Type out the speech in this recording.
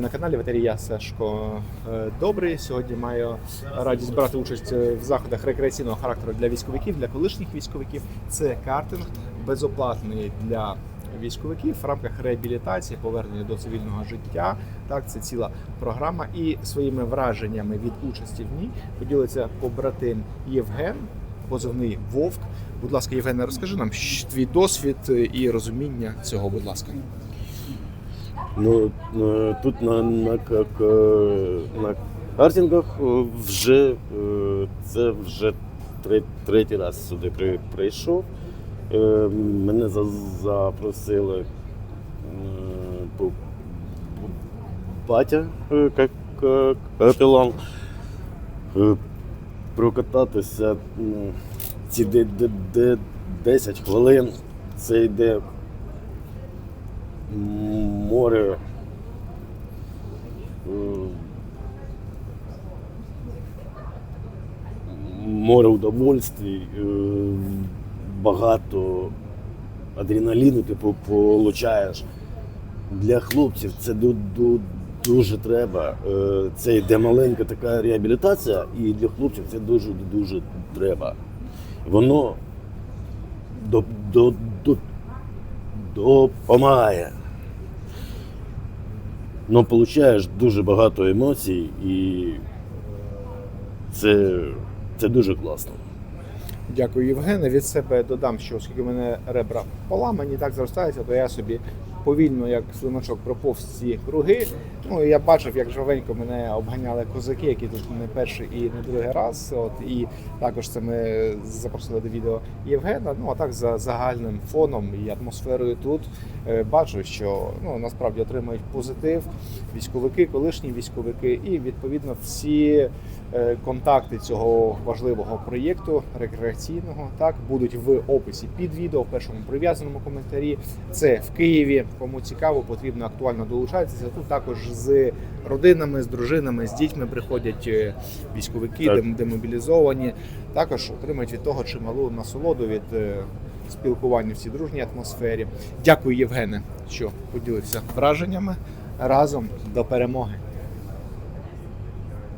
На каналі Ветерія Сашко е, Добрий. Сьогодні маю радість брати участь в заходах рекреаційного характеру для військовиків, для колишніх військовиків. Це картинг безоплатний для військовиків в рамках реабілітації, повернення до цивільного життя. Так, це ціла програма. І своїми враженнями від участі в ній поділиться побратим Євген, позивний Вовк. Будь ласка, Євгене, розкажи нам твій досвід і розуміння цього, будь ласка. Ну, е, тут на, на, к- к- на картингах е, вже е, це вже тре- третій раз сюди при, прийшов. Мене за, запросили батя як капелан прокататися ці де, де, де 10 хвилин. Це йде море. Море удовольствий, е, багато адреналіну ти получаєш. Для хлопців це ду- ду- дуже треба. Е, Це йде маленька така реабілітація, і для хлопців це дуже дуже треба. Воно до, до, до, допомагає. Ну, получаєш дуже багато емоцій, і це, це дуже класно. Дякую, Євгене. Від себе додам, що оскільки в мене ребра поламані, так зростаються, то я собі повільно, як слимачок, проповз ці круги. Ну і я бачив, як жовенько мене обганяли козаки, які тут не перший і не другий раз. От і також це ми запросили до відео Євгена. Ну а так за загальним фоном і атмосферою тут е, бачу, що ну насправді отримують позитив військовики, колишні військовики, і відповідно всі е, контакти цього важливого проєкту рекреаційного так будуть в описі під відео в першому прив'язаному коментарі. Це в Києві. Кому цікаво, потрібно актуально долучатися. Тут також з родинами, з дружинами, з дітьми приходять е, військовики, Так. демобілізовані. Також отримують від того чималу насолоду від е, спілкування в цій дружній атмосфері. Дякую, Євгене, що поділився враженнями разом до перемоги.